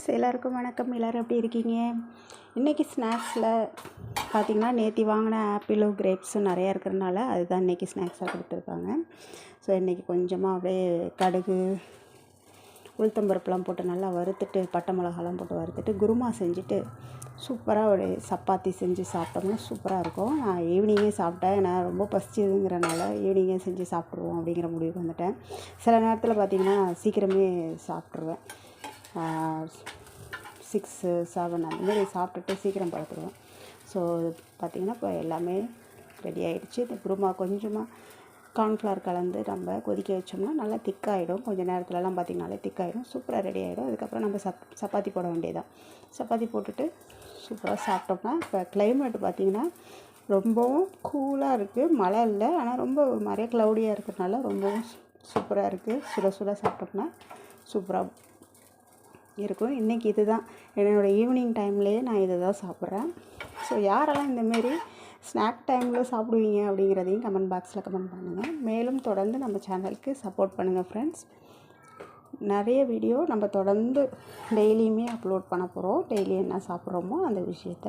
Friends எல்லாருக்கும் வணக்கம். எல்லோரும் எப்படி இருக்கீங்க? இன்றைக்கி ஸ்நாக்ஸில் பார்த்திங்கன்னா நேற்று வாங்கின ஆப்பிளும் கிரேப்ஸும் நிறையா இருக்கிறனால அதுதான் இன்றைக்கி ஸ்நாக்ஸாக கொடுத்துருக்காங்க. ஸோ இன்றைக்கி கொஞ்சமாக அப்படியே கடுகு உளுத்தம்பருப்புலாம் போட்டு நல்லா வறுத்துட்டு பட்டை மிளகாலாம் போட்டு வறுத்துட்டு குருமா செஞ்சுட்டு சூப்பராக ஒரு சப்பாத்தி செஞ்சு சாப்பிட்டோம்னா சூப்பராக இருக்கும். நான் ஈவினிங்கே சாப்பிட்டேன். நான் ரொம்ப பசிச்சதுங்கிறனால ஈவினிங்கே செஞ்சு சாப்பிட்ருவோம் அப்படிங்கிற முடிவுக்கு வந்துட்டேன். சில நேரத்தில் பார்த்திங்கன்னா சீக்கிரமே சாப்பிட்ருவேன் சிக்ஸு செவன் அந்த மாதிரி சாப்பிட்டுட்டு சீக்கிரம் படுத்துடுவேன் ஸோ பார்த்திங்கன்னா இப்போ எல்லாமே ரெடி ஆகிடுச்சு இந்த குருமா கொஞ்சமாக கார்ன்ஃப்ளவர் கலந்து நம்ம கொதிக்க வச்சோம்னா நல்லா திக்காகிடும் கொஞ்சம் நேரத்துலலாம் பார்த்திங்கனாலே திக்காகிடும் சூப்பராக ரெடி ஆகிடும் அதுக்கப்புறம் நம்ம சப் சப்பாத்தி போட வேண்டியதான் சப்பாத்தி போட்டுட்டு சூப்பராக சாப்பிட்டோம்னா இப்போ கிளைமேட் பார்த்திங்கன்னா ரொம்பவும் கூலாக இருக்குது மழை இல்லை. ஆனால் ரொம்ப ஒரு மாதிரியே க்ளவுடியாக இருக்கிறதுனால ரொம்பவும் சூப்பராக இருக்குது சுட சுட சாப்பிட்டோம்னா சூப்பராக இருக்கும். இன்றைக்கி இது தான் என்னோடய ஈவினிங் டைம்லேயே நான் இதை தான் சாப்பிட்றேன். ஸோ யாரெல்லாம் இந்தமாரி ஸ்நாக் டைமில் சாப்பிடுவீங்க அப்படிங்கிறதையும் கமெண்ட் பாக்ஸில் கமெண்ட் பண்ணுங்கள் மேலும் தொடர்ந்து நம்ம சேனலுக்கு சப்போர்ட் பண்ணுங்கள் ஃப்ரெண்ட்ஸ் நிறைய வீடியோ நம்ம தொடர்ந்து டெய்லியுமே அப்லோட் பண்ண போகிறோம் டெய்லி என்ன சாப்பிட்றோமோ அந்த விஷயத்த.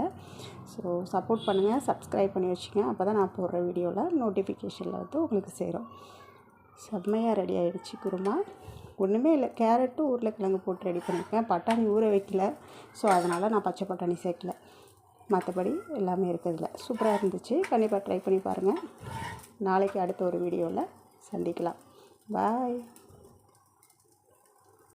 ஸோ சப்போர்ட் பண்ணுங்கள் சப்ஸ்கிரைப் பண்ணி வச்சுங்க அப்போ தான் நான் போடுற வீடியோவில் நோட்டிஃபிகேஷனில் வந்து உங்களுக்கு சேரும். செம்மையாக ரெடி ஆகிடுச்சு குருமா. ஒன்றுமே இல்லை. கேரட்டும் உருளைக்கிழங்கு போட்டு ரெடி பண்ணியிருக்கேன். பட்டாணி ஊற வைக்கல. ஸோ அதனால் நான் பச்சை பட்டாணி சேர்க்கல. மற்றபடி எல்லாமே இருக்கிறதுல. சூப்பராக இருந்துச்சு. கண்டிப்பாக ட்ரை பண்ணி பாருங்கள் நாளைக்கு அடுத்த ஒரு வீடியோவில் சந்திக்கலாம். பாய்